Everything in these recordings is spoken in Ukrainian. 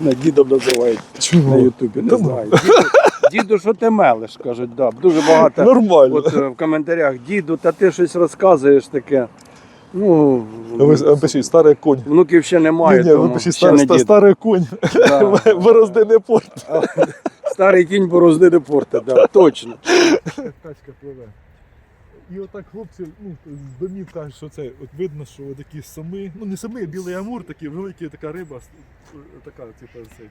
На дідом називають на Ютубі, не знаю. Діду, діду, що ти мелиш, кажуть, да. Дуже багато Нормально. от, е, в коментарях, діду, та ти щось розказуєш таке. Ну, Ви пишіть, старий конь. внуків ще немає, Ні, ні, ви тому пишіть, ще не старий, дід. старий конь. Да. Борозди не порт. Старий кінь борозди не порти, да, точно. Тачка пливе. І отак хлопці ну, з домів кажуть, що це от видно, що такі сами, ну не сами, а білий амур, такі великі така риба, така, типу, цей.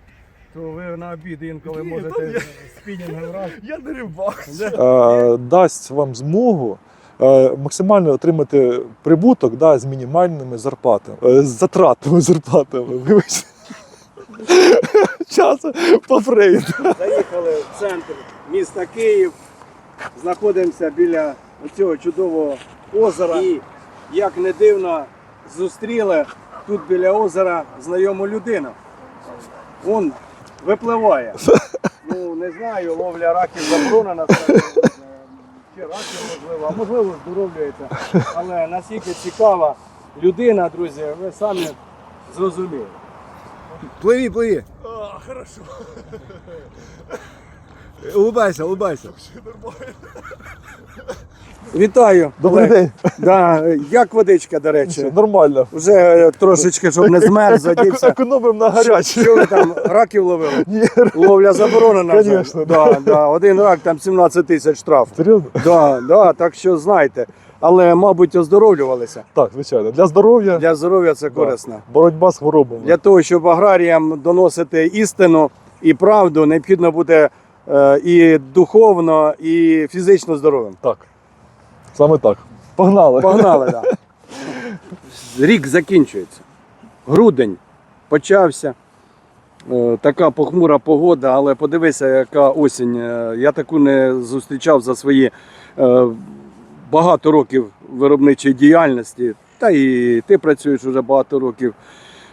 То ви на обід інколи Ні, можете ні. спінінгом раз. Я не рибак. Да. дасть вам змогу е, максимально отримати прибуток да, з мінімальними зарплатами, е, з затратами зарплатами. Вибачте. Часу по Фрейду. Заїхали в центр міста Київ, знаходимося біля цього чудового озера. І, як не дивно, зустріли тут біля озера знайому людину. Він випливає. Ну, не знаю, ловля раків заборонена. це, е, Чи раків можливо, а можливо здоровлюється. Але наскільки цікава людина, друзі, ви самі зрозуміли. Пливі, пливі. А, хорошо. Улыбайся, улыбайся. Вітаю. Добрий Олег. день. Да, як водичка, до речі. Все, Нормально. Вже е, трошечки, щоб не змерз, задівся. Економимо на гарячі. Що ви там раків ловили? Ні, Ловля заборонена. вже. Конечно, да, да. Один рак там 17 тисяч штраф. серйозно? Да, да, так що знайте. Але, мабуть, оздоровлювалися. Так, звичайно. Для здоров'я Для здоров'я це Да. корисно. боротьба з хворобами. Для того, щоб аграріям доносити істину і правду, необхідно бути е, і духовно, і фізично здоровим. Так. Саме так. Погнали. Погнали, так. Рік закінчується. Грудень почався. Е, Така похмура погода, але подивися, яка осінь. Е, Я таку не зустрічав за свої е, багато років виробничої діяльності. Та і ти працюєш вже багато років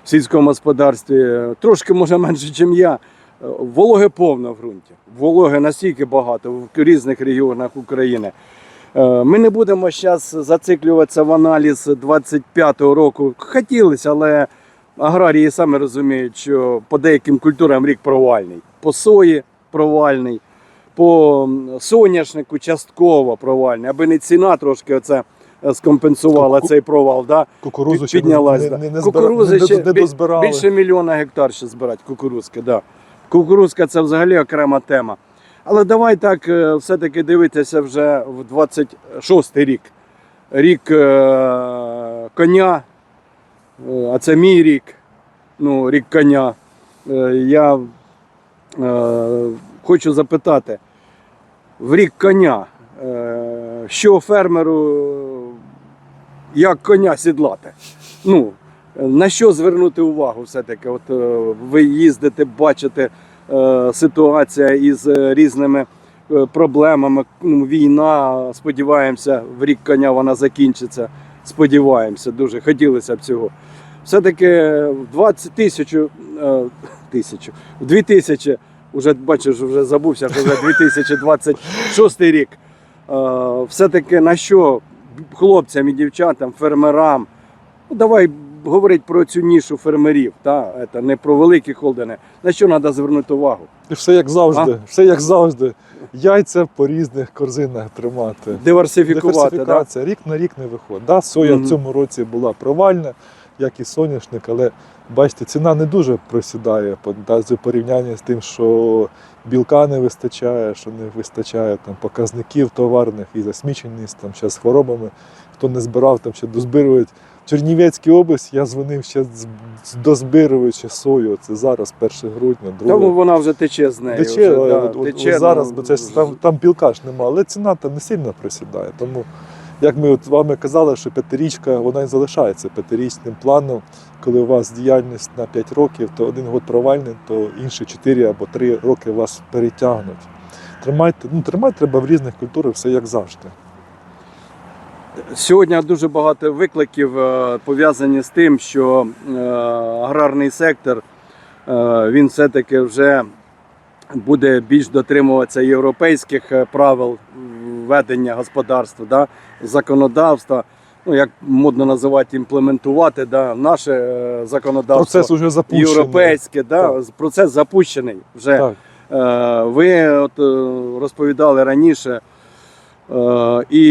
в сільському господарстві. Трошки може менше, ніж я. Вологи повно в ґрунті. Вологи настільки багато в різних регіонах України. Е, Ми не будемо зараз зациклюватися в аналіз 25-го року. Хотілося, але аграрії самі розуміють, що по деяким культурам рік провальний. По сої провальний, по соняшнику частково провальний, аби не ціна трошки оце е, скомпенсувала Ку- цей провал. Да? Кукурузу Піднялась, не, да. не, не, Кукурузи збира... ще не, не. Більше мільйона гектар ще збирати кукурузки. Да. Кукурузка це взагалі окрема тема. Але давай так е, все-таки дивитися вже в 26-й рік. Рік е, коня, е, а це мій рік, ну, рік коня. Я хочу запитати, в рік коня, що фермеру, як коня сідлати? Ну, на що звернути увагу все-таки? От е, ви їздите, бачите е, ситуація із е, різними проблемами. Ну, війна, сподіваємося, в рік коня вона закінчиться. Сподіваємося, дуже хотілося б цього. Все-таки в 20 тисячу, тисячу, в 2000, вже бачиш, вже забувся, що вже 2026 рік. Все-таки на що хлопцям і дівчатам, фермерам, ну, давай говорити про цю нішу фермерів, та, це не про великі холдини. На що треба звернути увагу? І все як завжди. Все як завжди. Яйця по різних корзинах тримати. Диверсифікувати. Да? Рік на рік не виходить. Да, соя Мгм. в цьому році була провальна, як і соняшник, але бачите, ціна не дуже просідає по- да, з порівняння з тим, що білка не вистачає, що не вистачає там, показників товарних і засміченість там, ще з хворобами. Хто не збирав, там ще дозбирують. В Чернівецькій області я дзвонив ще дозбируючи сою. Це зараз 1 грудня, 2 Тому вона вже тече з нею. Тече, вже, да, от, от, тече, от зараз, ну, бо це ж там, там білка ж нема, але ціна там не сильно просідає. Тому, як ми от вами казали, що п'ятирічка вона і залишається п'ятирічним планом. Коли у вас діяльність на 5 років, то один год провальний, то інші 4 або 3 роки вас перетягнуть. Тримайте, ну, тримати треба в різних культурах все як завжди. Сьогодні дуже багато викликів е, пов'язані з тим, що е, аграрний сектор е, він все-таки вже буде більш дотримуватися європейських правил ведення господарства, да, законодавства. ну як модно називати, імплементувати да, наше е, законодавство Процес уже запущений. європейське. Да, Так. Процес запущений вже. Так. Е, Ви от, е, розповідали раніше, і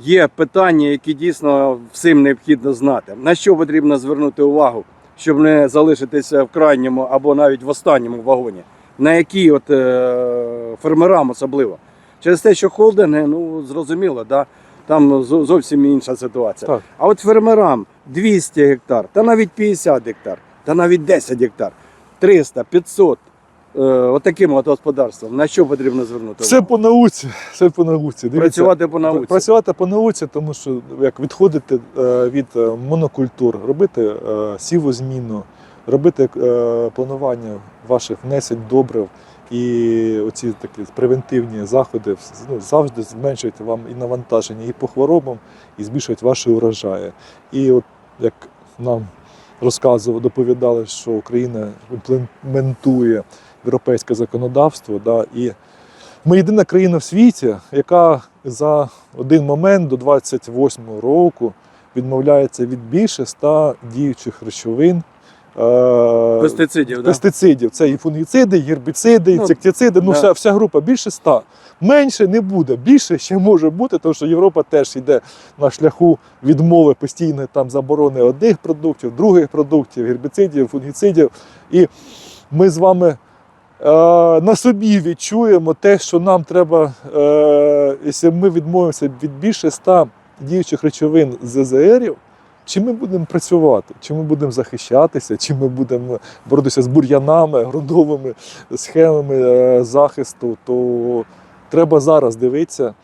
є питання, які дійсно всім необхідно знати. На що потрібно звернути увагу, щоб не залишитися в крайньому або навіть в останньому вагоні? На які от, фермерам особливо? Через те, що холдинги, ну зрозуміло, да? там зовсім інша ситуація. Так. А от фермерам 200 гектар, та навіть 50 гектар, та навіть 10 гектар, 300, 500, е, отаким от господарством, на що потрібно звернути Все увагу? по науці. Все по науці. Дивіться, Працювати по науці. Працювати по науці, тому що як відходити е, від е, монокультур, робити сівозміну, робити е, планування ваших внесень добрив і оці такі превентивні заходи ну, завжди зменшують вам і навантаження і по хворобам, і збільшують ваші урожаї. І от як нам розказували, доповідали, що Україна імплементує європейське законодавство, да, і ми єдина країна в світі, яка за один момент до 28-го року відмовляється від більше 100 діючих речовин. Е, Пестицидів, да? Це і фунгіциди, і гербіциди, і Ну, інсектициди. Ну, да. вся, вся група більше 100. Менше не буде. Більше ще може бути, тому що Європа теж йде на шляху відмови постійної там заборони одних продуктів, других продуктів, гербіцидів, фунгіцидів. І ми з вами е, на собі відчуємо те, що нам треба, е, якщо ми відмовимося від більше 100 діючих речовин ЗЗРів, чи ми будемо працювати, чи ми будемо захищатися, чи ми будемо боротися з бур'янами, ґрунтовими схемами е, захисту, то треба зараз дивитися,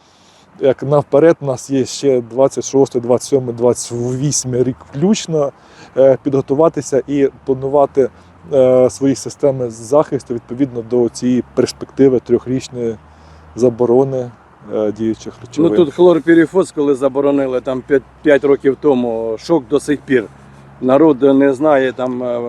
як навперед у нас є ще 26, 27, 28 рік включно, е, підготуватися і планувати е, свої системи захисту відповідно до цієї перспективи трьохрічної заборони е, діючих Ну тут хлорпірифос, коли заборонили там 5, 5 років тому, шок до сих пір. Народ не знає, там е,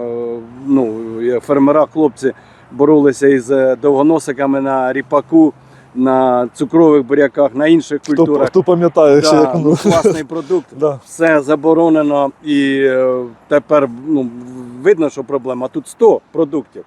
ну, фермера, хлопці боролися із е, довгоносиками на ріпаку, на цукрових буряках, на інших культурах. хто пам'ятає, ще Да, як ну, класний продукт. Да. Все заборонено і тепер ну, видно, що проблема. Тут 100 продуктів.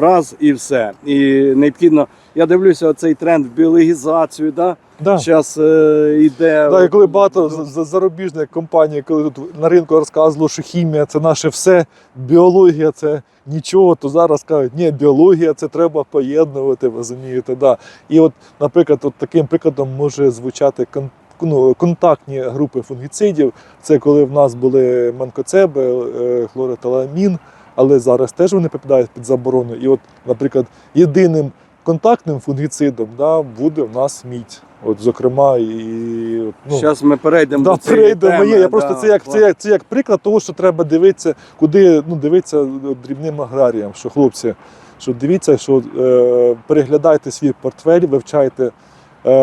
Раз і все. І необхідно. Я дивлюся, оцей тренд в біологізацію. Да? Да. Зараз е, йде. Да, і коли багато з- з- зарубіжних компаній, коли тут на ринку розказувало, що хімія це наше все, біологія це нічого, то зараз кажуть, ні, біологія це треба поєднувати, розумієте. Да. І от, наприклад, от таким прикладом може звучати кон, ну, контактні групи фунгіцидів. Це коли в нас були манкоцеби, е, хлороталамін, але зараз теж вони попадають під заборону. І от, наприклад, єдиним контактним фунгіцидом да, буде в нас мідь. От, зокрема, і от, ну, Зараз ми перейдемо Да, до цієї перейдемо. теми. Я просто це як це як це як приклад того, що треба дивитися, куди ну дивитися дрібним аграріям. Що хлопці, що дивіться, що е, переглядайте свій портфель, вивчайте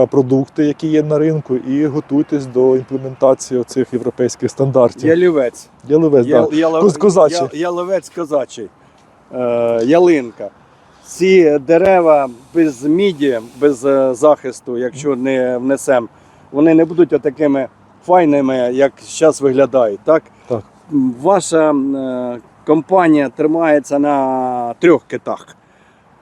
продукти, які є на ринку, і готуйтесь до імплементації цих європейських стандартів. Ялівець. Яловець, Я- да. я- Яловець козачий. Е, ялинка. Ці дерева без міді, без е, захисту, якщо не внесемо, вони не будуть отакими файними, як зараз виглядають. Так? Так. Ваша е, компанія тримається на трьох китах.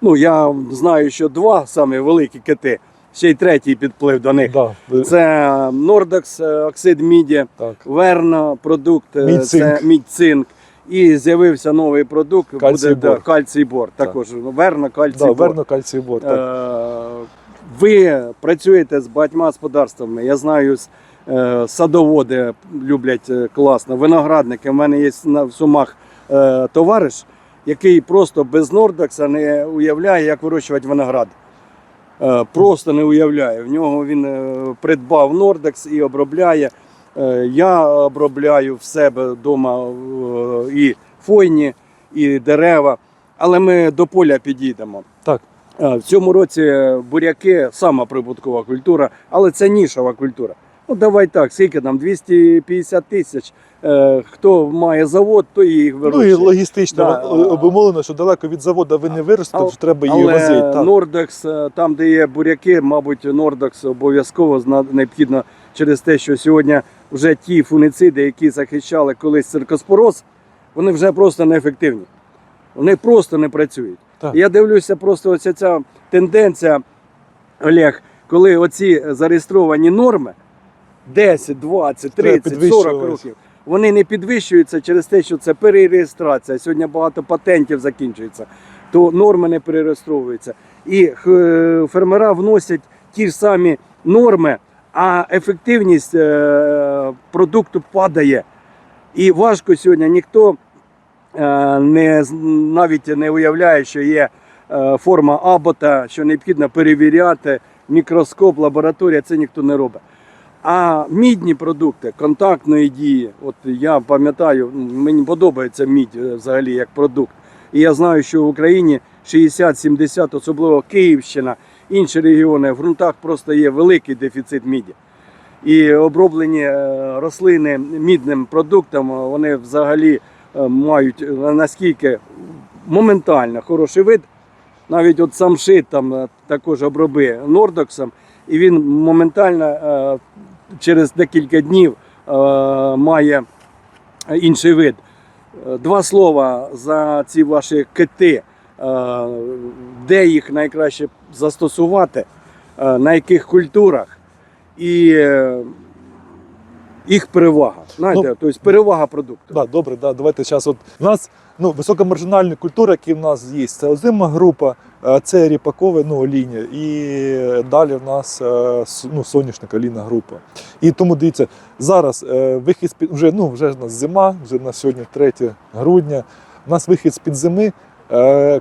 Ну, я знаю, що два самі великі кити, ще й третій підплив до них. Да. Це Nordex, е, оксид міді, Так. Верно продукт, е, це мідь-цинк. І з'явився новий продукт, Кальцій буде да, кальцій бор. Так. Також верно, кальцій Да, бор. верно кальцій бор. Так. Е, Ви працюєте з багатьма господарствами. Я знаю, е, садоводи люблять класно, виноградники. У мене є в сумах товариш, який просто без Нордекса не уявляє, як вирощувати виноград. Е, Просто не уявляє. В нього він е, придбав Нордекс і обробляє. Е, Я обробляю в себе вдома і фойні, і дерева, але ми до поля підійдемо. Так. В цьому році буряки сама прибуткова культура, але це нішова культура. Ну давай так, скільки там 250 тисяч. Е, Хто має завод, той їх Ну і логістично Да. обумовлено, що далеко від заводу ви не виростете, що треба її Але возити. Так. Нордекс, е, там, де є буряки, мабуть, Нордекс обов'язково зна- необхідно через те, що сьогодні вже ті фунициди, які захищали колись циркоспороз, вони вже просто неефективні. Вони просто не працюють. Так. Я дивлюся, просто ось ця тенденція, Олег, коли оці зареєстровані норми 10, 20, 30, 40 років, вони не підвищуються через те, що це перереєстрація. Сьогодні багато патентів закінчується, то норми не перереєстровуються. І е, фермера вносять ті ж самі норми, а ефективність е, продукту падає. І важко сьогодні ніхто е, не, навіть не уявляє, що є форма абота, що необхідно перевіряти мікроскоп, лабораторія, це ніхто не робить. А мідні продукти контактної дії, от я пам'ятаю, мені подобається мідь е, взагалі як продукт. І я знаю, що в Україні 60-70, особливо Київщина, інші регіони, в ґрунтах просто є великий дефіцит міді. І оброблені е, рослини мідним продуктом, е, вони взагалі мають наскільки моментально хороший вид. Навіть от сам шит там також оброби нордоксом, і він моментально через декілька днів е, має інший вид. Два слова за ці ваші кити, е, де їх найкраще застосувати, е, на яких культурах і їх перевага. Знаєте, тобто перевага продукту. Да, добре, да, давайте зараз. От у нас ну, високомаржинальні культури, які в нас є, це озима група, е, це ріпакове ну, оління, і далі в нас е, ну, соняшник олійна група. І тому дивіться, зараз е, вихід вже ну вже ж нас зима, вже на сьогодні 3 грудня. У нас вихід з під зими,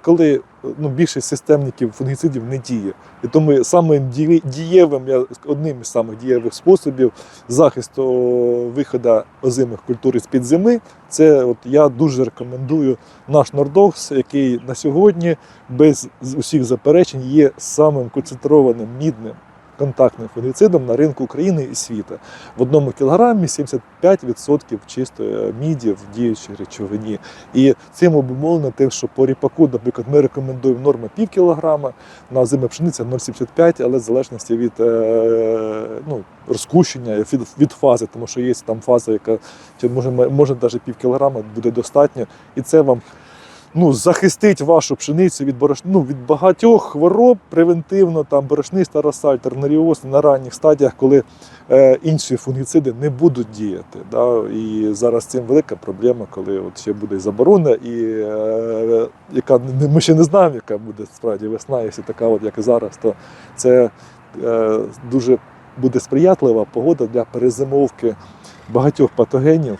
коли ну, більшість системників фунгіцидів не діє. І тому самим діє- дієвим, одним із самих дієвих способів захисту виходу озимих культур з під зими. Це от я дуже рекомендую наш Нордокс, який на сьогодні без усіх заперечень є самим концентрованим мідним контактним фунгіцидом на ринку України і світу. В одному кілограмі 75% чистої міді в діючій речовині. І цим обумовлено тим, що по ріпаку, наприклад, ми рекомендуємо норма пів кілограма, на озима пшениця 0,75, але в залежності від е, ну, розкущення, від фази, тому що є там фаза, яка може, може навіть пів кілограма буде достатньо. І це вам ну, захистить вашу пшеницю від борош... ну, від багатьох хвороб превентивно, там борошниста роса, тернаріоз на ранніх стадіях, коли е, інші фунгіциди не будуть діяти. Да? І зараз цим велика проблема, коли от ще буде заборона, і е, яка ми ще не знаємо, яка буде справді весна, якщо така, от, як і зараз, то це е, дуже буде сприятлива погода для перезимовки багатьох патогенів.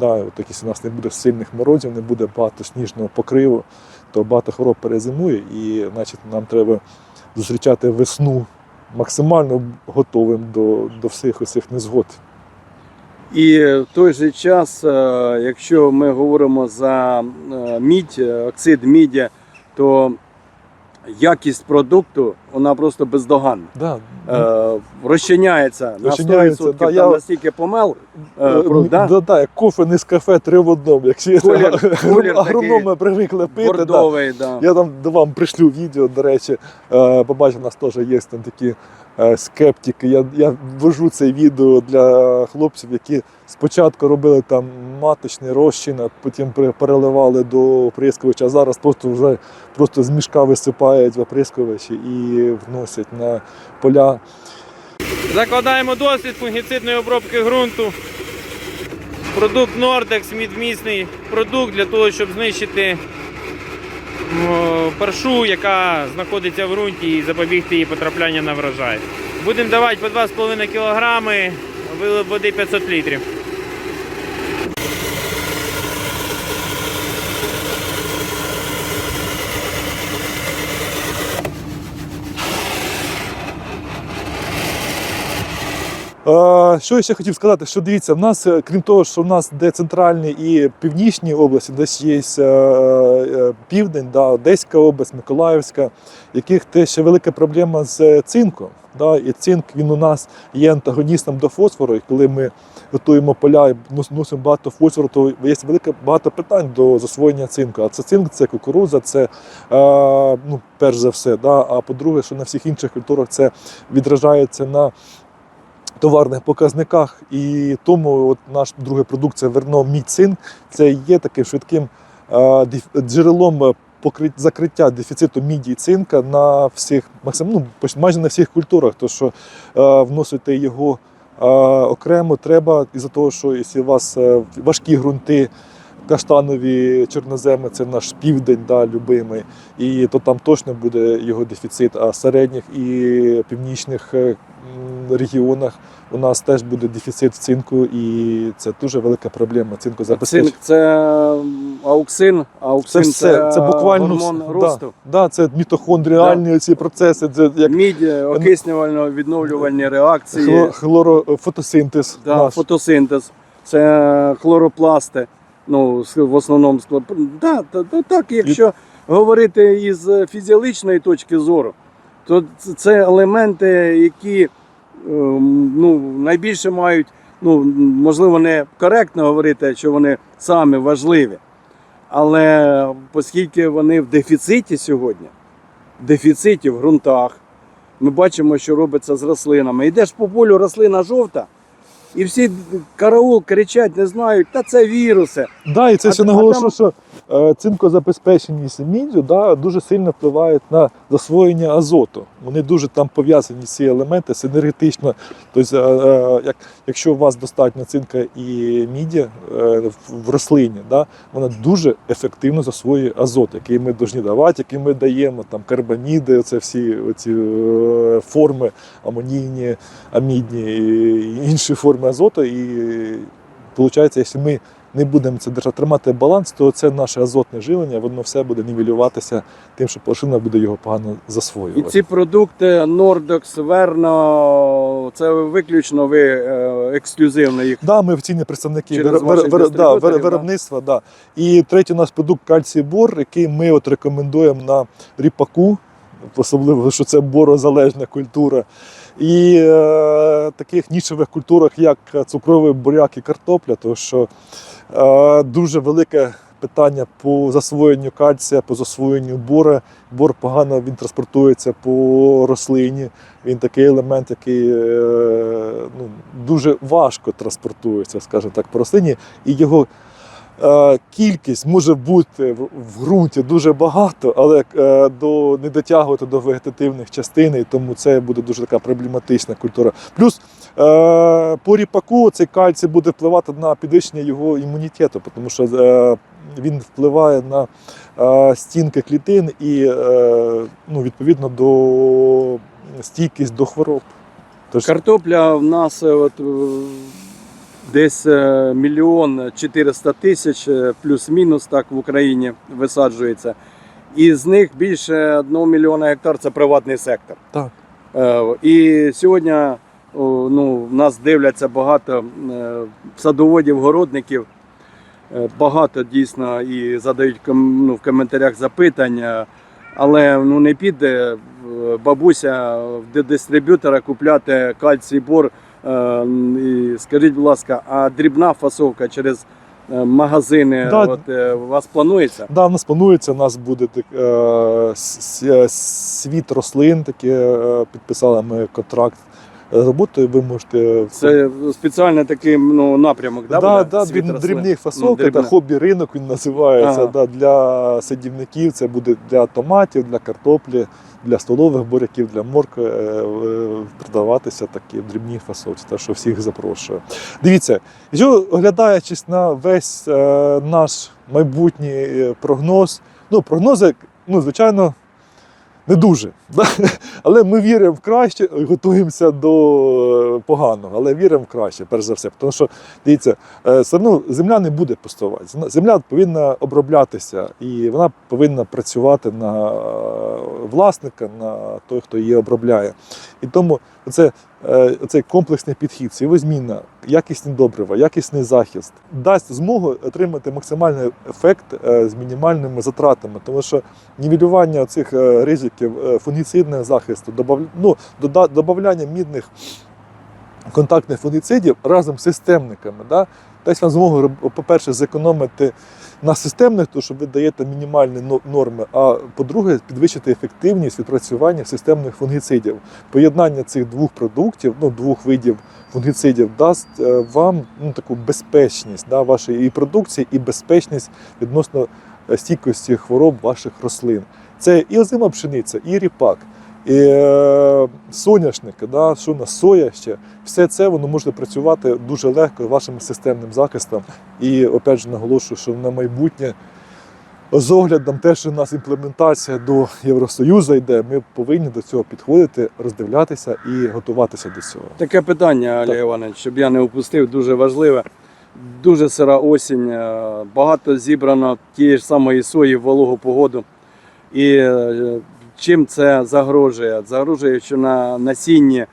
Да, от якщо у нас не буде сильних морозів, не буде багато сніжного покриву, то багато хвороб перезимує, і значить, нам треба зустрічати весну максимально готовим до, до всіх усіх незгод. І в той же час, е, якщо ми говоримо за е, мідь, е, оксид міді, то якість продукту вона просто бездоганна. Да. Е, розчиняється на 100%, да, там я- настільки помел. е, Е, про- да? да, да, як кофе не з кафе три в одному. Якщо Колір- колір агрономи привикли пити. Бордовий, да. Я там до вам пришлю відео, до речі, е, побачив, у нас теж є там такі е, скептики. Я, я ввожу це відео для хлопців, які спочатку робили там маточний розчин, а потім переливали до оприскувача, а зараз просто вже просто з мішка висипають в оприскувачі і вносять на поля. Закладаємо досвід фунгіцидної обробки ґрунту. Продукт Нордекс, мідмісний продукт для того, щоб знищити паршу, яка знаходиться в ґрунті і запобігти її потрапляння на врожай. Будемо давати по 2,5 кг, води 500 літрів. Що я ще хотів сказати, що дивіться, в нас, е, крім того, що в нас де центральні і північні області, десь є е, е, південь, да, Одеська область, Миколаївська, яких теж ще велика проблема з е, цинком. Да, і цинк він у нас є антагоністом до фосфору. І коли ми готуємо поля і носимо багато фосфору, то є велике багато питань до засвоєння цинку. А це цинк, це кукурудза, це е, ну, перш за все. Да, а по-друге, що на всіх інших культурах це відражається на товарних показниках. І тому от наш другий продукт це верно міцин. Це є таким швидким е, джерелом закриття дефіциту міді і цинка на всіх максимум, ну, майже на всіх культурах. То що е, вносити його е, окремо треба із-за того, що якщо у вас важкі ґрунти. Каштанові чорноземи це наш південь, да, любимий, і то там точно буде його дефіцит. А в середніх і північних е, регіонах у нас теж буде дефіцит цинку, і це дуже велика проблема. Цинку забезпечення. Цинк це м, ауксин, Це ауксин все, це буквально гормон росту. Да, да, це мітохондріальні ці процеси, це як Мідь, окиснювально відновлювальні реакції, хло- хлорофотосинтез. да, наш. фотосинтез, це хлоропласти. Ну, в основному. Да, та- та- так, якщо говорити із фізіологічної точки зору, то це елементи, які ем, ну, найбільше мають, ну, можливо, не коректно говорити, що вони самі важливі. Але оскільки вони в дефіциті сьогодні, в дефіциті в ґрунтах, ми бачимо, що робиться з рослинами. Йдеш по полю, рослина жовта, і всі караул кричать, не знають, та це віруси. Да, і це ще наголошу, що цинкозабезпеченість міддю да, дуже сильно впливають на засвоєння азоту. Вони дуже там пов'язані ці елементи синергетично. Тобто, е, е, як, якщо у вас достатньо цинка і міді е, в, рослині, да, вона дуже ефективно засвоює азот, який ми повинні давати, який ми даємо, там карбаміди, це всі ці е, форми амонійні, амідні і інші форми азоту. І виходить, якщо ми не будемо це держати, тримати баланс, то це наше азотне живлення, воно все буде нівелюватися тим, що рослина буде його погано І засвоювати. ці продукти Nordox, Верно, це виключно ви е, ексклюзивно їх. Да, ми офіційні представники вир- вир- вир- да, вир- виробництва. Да. І третій у нас продукт кальцій бор, який ми от рекомендуємо на ріпаку, особливо, що це борозалежна культура. І е, таких нішевих культурах, як цукровий буряк і картопля, тому що дуже велике питання по засвоєнню кальція, по засвоєнню бора. Бор погано він транспортується по рослині. Він такий елемент, який е, ну, дуже важко транспортується, скажімо так, по рослині, і його е, кількість може бути в, ґрунті дуже багато, але е, до, не дотягувати до вегетативних частин, і тому це буде дуже така проблематична культура. Плюс е, по ріпаку цей кальцій буде впливати на підвищення його імунітету, тому що е, він впливає на е, стінки клітин і е, ну, відповідно до стійкість до хвороб. Тож, Картопля в нас е, от, е, десь е, мільйон 400 тисяч, е, плюс-мінус так в Україні висаджується. І з них більше 1 мільйона гектар це приватний сектор. Так. Е, І сьогодні ну, в нас дивляться багато садоводів, городників. Багато дійсно і задають ну, в коментарях запитання, але ну, не піде бабуся в дистриб'ютора купляти кальцій бор. Е, І скажіть, будь ласка, а дрібна фасовка через е, магазини Да. от, е, у вас планується? Да, у нас планується, у нас буде так, е, світ рослин, таке підписали ми контракт роботою. Ви можете Це спеціально такий ну, напрямок, да, да, буде? да, Світ дрібних фасовок, дрібне. та хобі ринок він називається. Ага. Да, для садівників це буде для томатів, для картоплі, для столових буряків, для моркви е, продаватися такі в дрібній фасовці. Так що всіх запрошую. Дивіться, якщо оглядаючись на весь е, наш майбутній е, прогноз, ну прогнози, ну звичайно. Не дуже, да? але ми віримо в краще, готуємося до е, поганого, але віримо в краще, перш за все. Тому що дивіться, е, все одно земля не буде пустувати. Земля- повинна оброблятися і вона повинна працювати на е, власника, на той, хто її обробляє. І тому це, цей комплексний підхід, сівозміна, якісні добрива, якісний захист дасть змогу отримати максимальний ефект е, з мінімальними затратами, тому що нівелювання цих е, ризиків, е, фунгіцидного захисту, ну, додавання мідних контактних фунгіцидів разом з системниками. Да? Дасть вам змогу, по-перше, зекономити на системних, тому що ви даєте мінімальні норми, а по-друге, підвищити ефективність відпрацювання системних фунгіцидів. Поєднання цих двох продуктів, ну, двох видів фунгіцидів, дасть е, вам ну, таку безпечність да, вашої і продукції, і безпечність відносно е, стійкості хвороб ваших рослин. Це і озима пшениця, і ріпак, і е, соняшники, да, що на соя ще. Все це воно може працювати дуже легко вашим системним захистом. І опять же наголошую, що на майбутнє. З оглядом те, що у нас імплементація до Євросоюзу йде, ми повинні до цього підходити, роздивлятися і готуватися до цього. Таке питання, Олег Іванович, щоб я не упустив, дуже важливе. Дуже сира осінь, е, багато зібрано тієї ж самої сої в вологу погоду. І е, чим це загрожує? Загрожує, що на насінні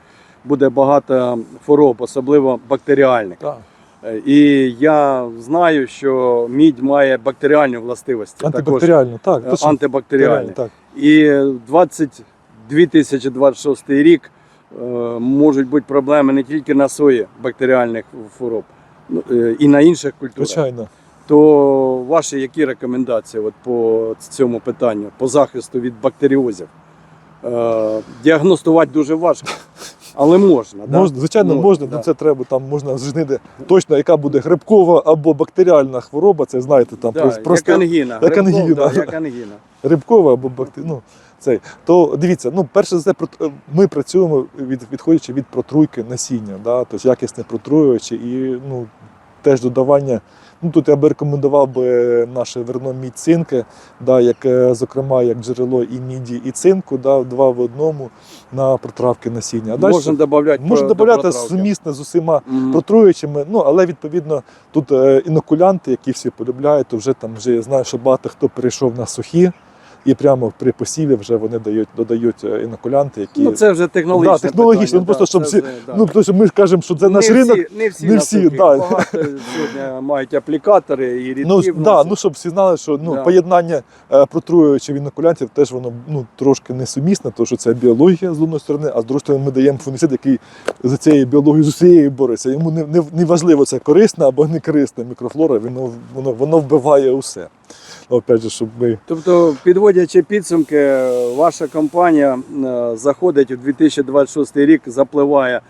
буде багато хвороб, особливо бактеріальних. Так. Е, І я знаю, що мідь має бактеріальні властивості. Антибактеріально, так. також, е, точно. антибактеріальні. Так. І 22 2026 рік е, можуть бути проблеми не тільки на сої бактеріальних хвороб, ну, і на інших культурах. Звичайно. То ваші які рекомендації от по цьому питанню, по захисту від бактеріозів? Е, діагностувати дуже важко, але можна. да? Можна, звичайно, можна, да. ну це треба, там можна знайти точно, яка буде грибкова або бактеріальна хвороба, це знаєте, там Да, просто- просто як ангіна. як Грибков, ангіна. да, як ангіна. грибкова або бактеріальна. Ну, цей. То дивіться, ну, перше за все, прот- ми працюємо від, відходячи від протруйки насіння, да, тобто якісне протруювачі і ну, теж додавання. Ну, тут я би рекомендував би наше верно мідь цинки, да, як, зокрема, як джерело і міді, і цинку, да, два в одному на протравки насіння. А Можна додати можна додати сумісне з усіма протруючими, ну але відповідно тут е, інокулянти, які всі полюбляють, то вже там вже я знаю, що багато хто перейшов на сухі, і прямо при посіві вже вони дають, додають е, інокулянти, які Ну, це вже технологічне Да, технологічно, питання, ну, просто щоб всі- вже, да. ну тому що ми ж кажемо, що це наш не ринок. Всі, не всі, не всі, да. Багато сьогодні мають аплікатори і рідкі. Ну, вносять. да, ну щоб всі знали, що ну, Да. поєднання е, протруювачів інокулянтів теж воно ну, трошки несумісне, тому що це біологія з одної сторони, а з другої сторони ми даємо фунгіцид, який за цією біологією з усією бореться. Йому не, не, не важливо, це корисна або не корисна мікрофлора, воно, воно, воно вбиває усе. Опять же, щоб ми. Тобто, підводячи підсумки, ваша компанія е, заходить у 2026 рік, запливає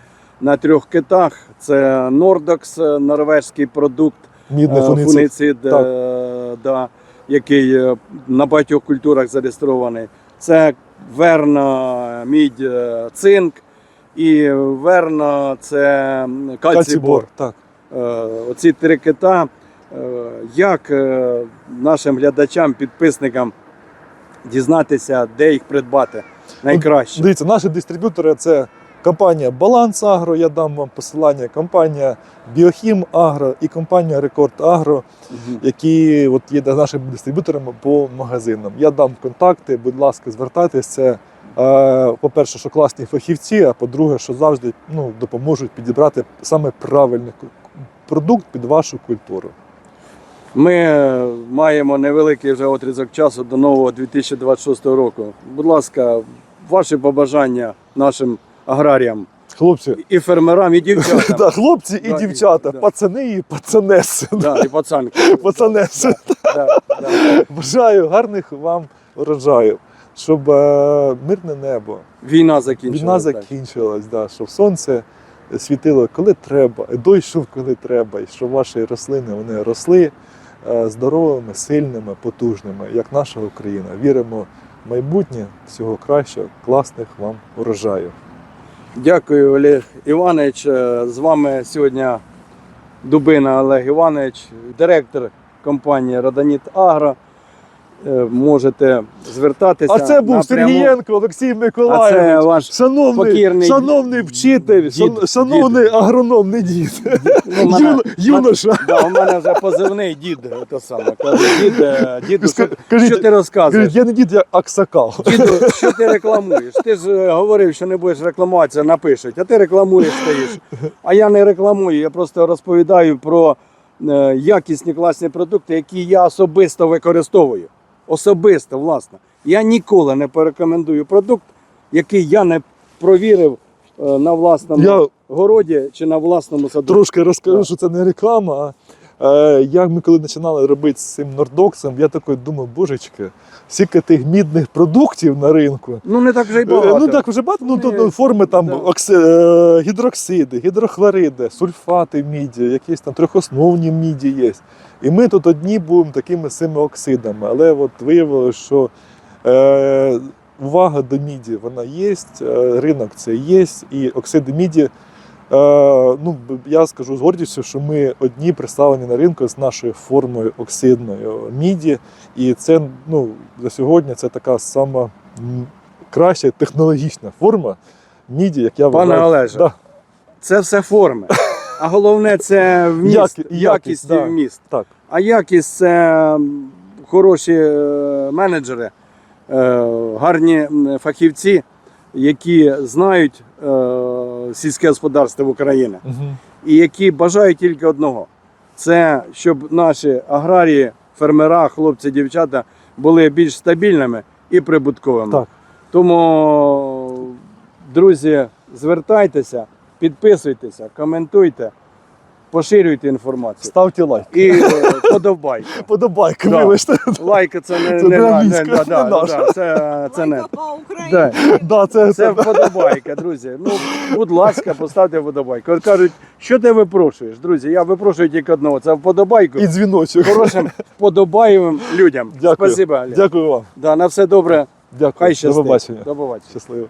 на трьох китах. Це Nordox, е, норвезький продукт, Мідний е, фунгіцид, е, Так. да, який на багатьох культурах зареєстрований. Це верна мідь, цинк, і верна це м, кальцій. Так. Оці три кита. Е, Як е, нашим глядачам, підписникам дізнатися, де їх придбати найкраще? Дивіться, наші дистриб'ютори це компанія Баланс Агро, я дам вам посилання, компанія Біохім Агро і компанія Рекорд Агро. Мгм. які от є нашими дистриб'юторами по магазинам. Я дам контакти, будь ласка, звертайтеся. Це, е, по-перше, що класні фахівці, а по-друге, що завжди ну, допоможуть підібрати саме правильний продукт під вашу культуру. Ми е, маємо невеликий вже отрізок часу до нового 2026 року. Будь ласка, ваші побажання нашим аграріям Хлопці, і фермерам, і дівчатам. да, хлопці і Да, і- дівчата, да. пацани і пацанеси. Да, і пацанки. Пацанеси. Да, да. Бажаю гарних вам урожаїв, щоб е, мирне небо, Війна закінчилася. Війна закінчилась, да, щоб сонце світило коли треба, і дощ коли треба, і щоб ваші рослини вони росли здоровими, сильними, потужними, як наша Україна. Віримо в майбутнє всього кращого, класних вам урожаїв. Дякую, Олег Іванович. Е, З вами сьогодні Дубина Олег Іванович, директор компанії Роданіт Агро. Е, Можете звертатися. А це був напряму. Сергієнко Олексій А це ваш Шановний, покірний шановний вчитель, дід, шановний дід. агроном, не дід. ну, мене- юноша. Да, у мене вже позивний дід. То саме. Каже, дід, е, діду, що, Кажіть, що ти розказуєш? кажіть, я не дід, я аксакал. Діду, що ти рекламуєш? Ти ж е, говорив, що не будеш рекламуватися, напишуть, а ти рекламуєш стоїш. А я не рекламую, я просто розповідаю про якісні класні продукти, які я особисто використовую. Особисто, власне. Я ніколи не порекомендую продукт, який я не провірив е, на власному Я городі чи на власному саду? трошки розкажу, що це не реклама. А, як ми коли починали робити з цим нордоксом, я такий думав, божечки, скільки тих мідних продуктів на ринку. Ну не так вже й Е, багато. Ну так вже багато, ну, ну, форми там да. окси, е, гідроксиди, гідрохлориди, сульфати міді, якісь там трьохосновні міді є. І ми тут одні будемо такими цими оксидами. Але от виявилося, що е, увага до міді вона є, е, ринок це є, і оксиди міді. Е, ну, я скажу з гордістю, що ми одні представлені на ринку з нашою формою оксидною міді. І це ну, за сьогодні це така сама краща технологічна форма міді, як я Пане вважаю. Олеже, Да, Це все форми. А головне це вміст, Які- якість, якість, да. і вміст. так. А якість це хороші е, менеджери, е, гарні фахівці, які знають сільське господарство України Угу. і які бажають тільки одного: це щоб наші аграрії, фермера, хлопці, дівчата були більш стабільними і прибутковими. Так. Тому, друзі, звертайтеся, підписуйтеся, коментуйте, поширюйте інформацію. Ставте лайк. І е, подобайка. Подобайки, Да. вибачте. Це не, Це не, не на- да, да, не наша. да, це, це не. Лайка. Да. Да, це, Це вподобайка, друзі. Ну, будь ласка, поставте вподобайку. От кажуть, що ти випрошуєш, друзі? Я випрошую тільки одного. Це вподобайку І дзвіночок. хорошим вподобаєвим людям. Дякую. Спасибо, Олег. Дякую вам. Да, на все добре. Дякую. Хай До щастить. побачення. До побачення. Щасливо.